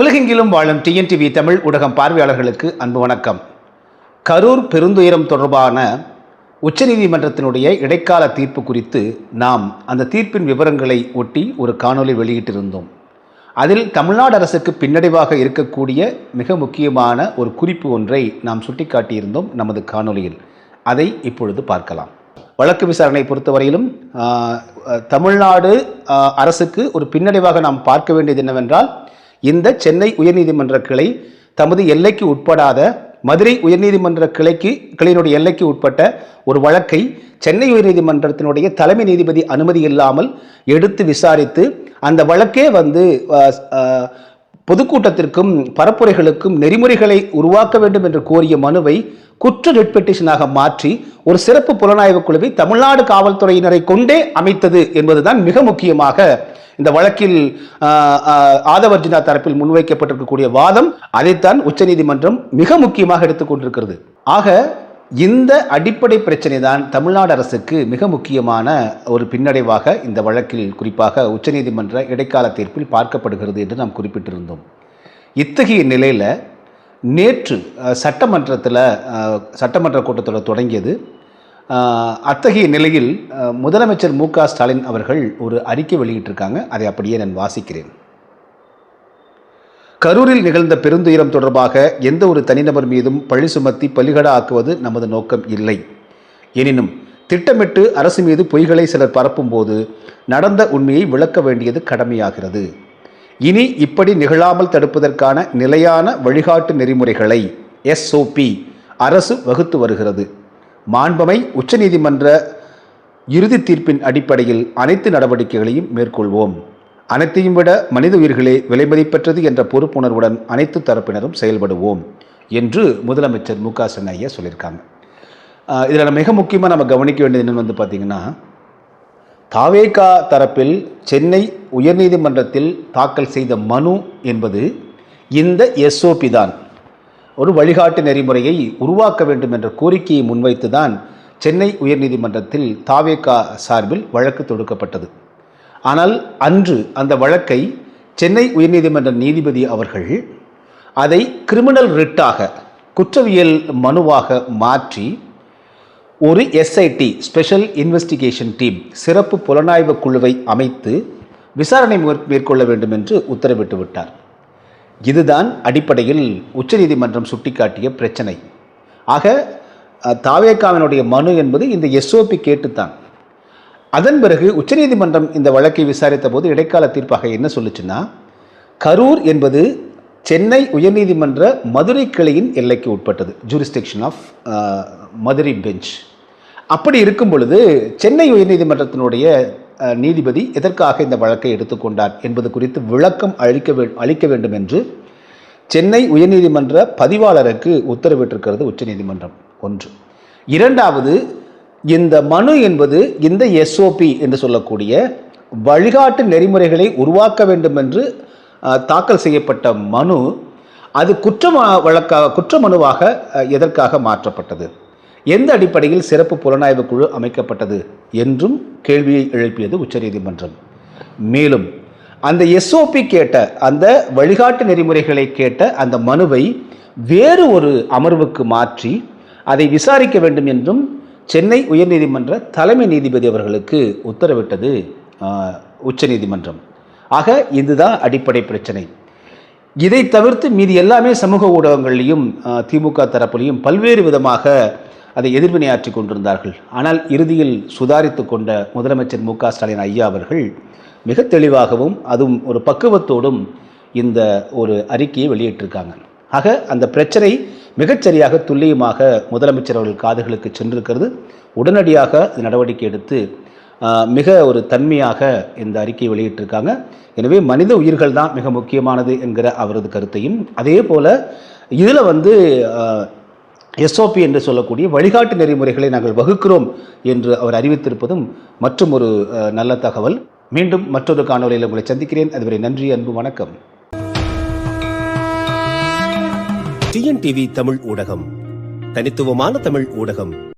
உலகெங்கிலும் வாழும் டிஎன்டிவி தமிழ் ஊடகம் பார்வையாளர்களுக்கு அன்பு வணக்கம். கரூர் பெருந்துயரம் தொடர்பான உச்சநீதிமன்றத்தினுடைய இடைக்கால தீர்ப்பு குறித்து நாம் அந்த தீர்ப்பின் விவரங்களை ஒட்டி ஒரு காணொளி வெளியிட்டிருந்தோம். அதில் தமிழ்நாடு அரசுக்கு பின்னடைவாக இருக்கக்கூடிய மிக முக்கியமான ஒரு குறிப்பு ஒன்றை நாம் சுட்டிக்காட்டியிருந்தோம் நமது காணொளியில். அதை இப்பொழுது பார்க்கலாம். வழக்கு விசாரணை பொறுத்தவரையிலும் தமிழ்நாடு அரசுக்கு ஒரு பின்னடைவாக நாம் பார்க்க வேண்டியது என்னவென்றால் இந்த சென்னை உயர்நீதிமன்ற கிளை தமது எல்லைக்கு உட்படாத மதுரை உயர்நீதிமன்ற கிளைக்கு கிளையினுடைய எல்லைக்கு உட்பட்ட ஒரு வழக்கை சென்னை உயர்நீதிமன்றத்தினுடைய தலைமை நீதிபதி அனுமதி இல்லாமல் எடுத்து விசாரித்து அந்த வழக்கே வந்து பொதுக்கூட்டத்திற்கும் பரப்புரைகளுக்கும் நெறிமுறைகளை உருவாக்க வேண்டும் என்று கோரிய மனுவை குற்ற ரெட் பெட்டிஷனாக மாற்றி ஒரு சிறப்பு புலனாய்வு குழுவை தமிழ்நாடு காவல்துறையினரை கொண்டே அமைத்தது என்பதுதான் மிக முக்கியமாக இந்த வழக்கில் ஆதவர்ஜினா தரப்பில் முன்வைக்கப்பட்டிருக்கக்கூடிய வாதம் அதைத்தான் உச்சநீதிமன்றம் மிக முக்கியமாக எடுத்துக்கொண்டிருக்கிறது ஆக இந்த அடிப்படை பிரச்சனை தான் தமிழ்நாடு அரசுக்கு மிக முக்கியமான ஒரு பின்னடைவாக இந்த வழக்கில் குறிப்பாக உச்சநீதிமன்ற இடைக்கால தீர்ப்பில் பார்க்கப்படுகிறது என்று நாம் குறிப்பிட்டிருந்தோம். இத்தகைய நிலையில் நேற்று சட்டமன்றத்தில் சட்டமன்ற கூட்டத்தொடர் தொடங்கியது. அத்தகைய நிலையில் முதலமைச்சர் மு க ஸ்டாலின் அவர்கள் ஒரு அறிக்கை வெளியிட்டிருக்காங்க. அதை அப்படியே நான் வாசிக்கிறேன். கரூரில் நிகழ்ந்த பெருந்துயரம் தொடர்பாக எந்த ஒரு தனிநபர் மீதும் பழி சுமத்தி பலிகடா ஆக்குவது நமது நோக்கம் இல்லை. எனினும் திட்டமிட்டு அரசு மீது பொய்களை சிலர் பரப்பும்போது நடந்த உண்மையை விளக்க வேண்டியது கடமையாகிறது. இனி இப்படி நிகழாமல் தடுப்பதற்கான நிலையான வழிகாட்டு நெறிமுறைகளை எஸ்ஓபி அரசு வகுத்து வருகிறது. மாண்பமை உச்சநீதிமன்ற இறுதி தீர்ப்பின் அடிப்படையில் அனைத்து நடவடிக்கைகளையும் மேற்கொள்வோம். அனைத்தையும் விட மனித உயிர்களே விலைமதிப்பற்றது என்ற பொறுப்புணர்வுடன் அனைத்து தரப்பினரும் செயல்படுவோம் என்று முதலமைச்சர் மு க ஸ்டாலின் சொல்லியிருக்காங்க. இதில் மிக முக்கியமாக நம்ம கவனிக்க வேண்டியது என்னென்னு வந்து பார்த்திங்கன்னா தாவேகா தரப்பில் சென்னை உயர்நீதிமன்றத்தில் தாக்கல் செய்த மனு என்பது இந்த எஸ்ஓபி தான். ஒரு வழிகாட்டு நெறிமுறையை உருவாக்க வேண்டும் என்ற கோரிக்கையை முன்வைத்து தான் சென்னை உயர்நீதிமன்றத்தில் தாவேகா சார்பில் வழக்கு தொடுக்கப்பட்டது. ஆனால் அன்று அந்த வழக்கை சென்னை உயர்நீதிமன்ற நீதிபதி அவர்கள் அதை கிரிமினல் ரிட்டாக குற்றவியல் மனுவாக மாற்றி ஒரு எஸ்ஐடி ஸ்பெஷல் இன்வெஸ்டிகேஷன் டீம் சிறப்பு புலனாய்வு குழுவை அமைத்து விசாரணை மேற்கொள்ள வேண்டும் என்று உத்தரவிட்டு விட்டார். இதுதான் அடிப்படையில் உச்சநீதிமன்றம் சுட்டிக்காட்டிய பிரச்சனை. ஆக தாவேக்காவினுடைய தாவேகாவினுடைய மனு என்பது இந்த எஸ்ஓபி கேட்டுத்தான். அதன் பிறகு உச்சநீதிமன்றம் இந்த வழக்கை விசாரித்த போது இடைக்கால தீர்ப்பாக என்ன சொல்லுச்சுன்னா கரூர் என்பது சென்னை உயர்நீதிமன்ற மதுரை கிளையின் எல்லைக்கு உட்பட்டது ஜூரிஸ்டிக்ஷன் ஆஃப் மதுரை பெஞ்ச் அப்படி இருக்கும் பொழுது சென்னை உயர்நீதிமன்றத்தினுடைய நீதிபதி எதற்காக இந்த வழக்கை எடுத்துக்கொண்டார் என்பது குறித்து விளக்கம் அளிக்க வே அளிக்க வேண்டும் என்று சென்னை உயர்நீதிமன்ற பதிவாளருக்கு உத்தரவிட்டிருக்கிறது உச்சநீதிமன்றம் ஒன்று. இரண்டாவது இந்த மனு என்பது இந்த எஸ்ஓபி என்று சொல்லக்கூடிய வழிகாட்டு நெறிமுறைகளை உருவாக்க வேண்டும் என்று தாக்கல் செய்யப்பட்ட மனு அது குற்ற வழக்காக குற்ற மனுவாக எதற்காக மாற்றப்பட்டது? எந்த அடிப்படையில் சிறப்பு புலனாய்வு குழு அமைக்கப்பட்டது என்றும் கேள்வியை எழுப்பியது உச்சநீதிமன்றம். மேலும் அந்த எஸ்ஓபி கேட்ட அந்த வழிகாட்டு நெறிமுறைகளை கேட்ட அந்த மனுவை வேறு ஒரு அமர்வுக்கு மாற்றி அதை விசாரிக்க வேண்டும் என்றும் சென்னை உயர்நீதிமன்ற தலைமை நீதிபதி அவர்களுக்கு உத்தரவிட்டது உச்சநீதிமன்றம். ஆக இதுதான் அடிப்படை பிரச்சனை. இதை தவிர்த்து மீதி எல்லாமே சமூக ஊடகங்கள்லேயும் திமுக தரப்புலையும் பல்வேறு விதமாக அதை எதிர்வினையாற்றி கொண்டிருந்தார்கள். ஆனால் இறுதியில் சுதாரித்து கொண்ட முதலமைச்சர் மு ஸ்டாலின் ஐயா அவர்கள் மிக தெளிவாகவும் அதுவும் ஒரு பக்குவத்தோடும் இந்த ஒரு அறிக்கையை வெளியிட்டிருக்காங்க. ஆக அந்த பிரச்சனை மிகச்சரியாக துல்லியமாக முதலமைச்சர் அவர்கள் காதுகளுக்கு சென்றிருக்கிறது. உடனடியாக நடவடிக்கை எடுத்து மிக ஒரு தன்மையாக இந்த அறிக்கையை வெளியிட்டிருக்காங்க. எனவே மனித உயிர்கள் தான் மிக முக்கியமானது என்கிற அவரது கருத்தையும் அதே போல் இதில் வந்து எஸ்ஓபி என்று சொல்லக்கூடிய வழிகாட்டு நெறிமுறைகளை நாங்கள் வகுக்கிறோம் என்று அவர் அறிவித்திருப்பதும் மற்றும் ஒரு நல்ல தகவல். மீண்டும் மற்றொரு காணொலியில் உங்களை சந்திக்கிறேன். அதுவரை நன்றி அன்பு வணக்கம். டிஎன்டிவி தமிழ் ஊடகம். தனித்துவமான தமிழ் ஊடகம்.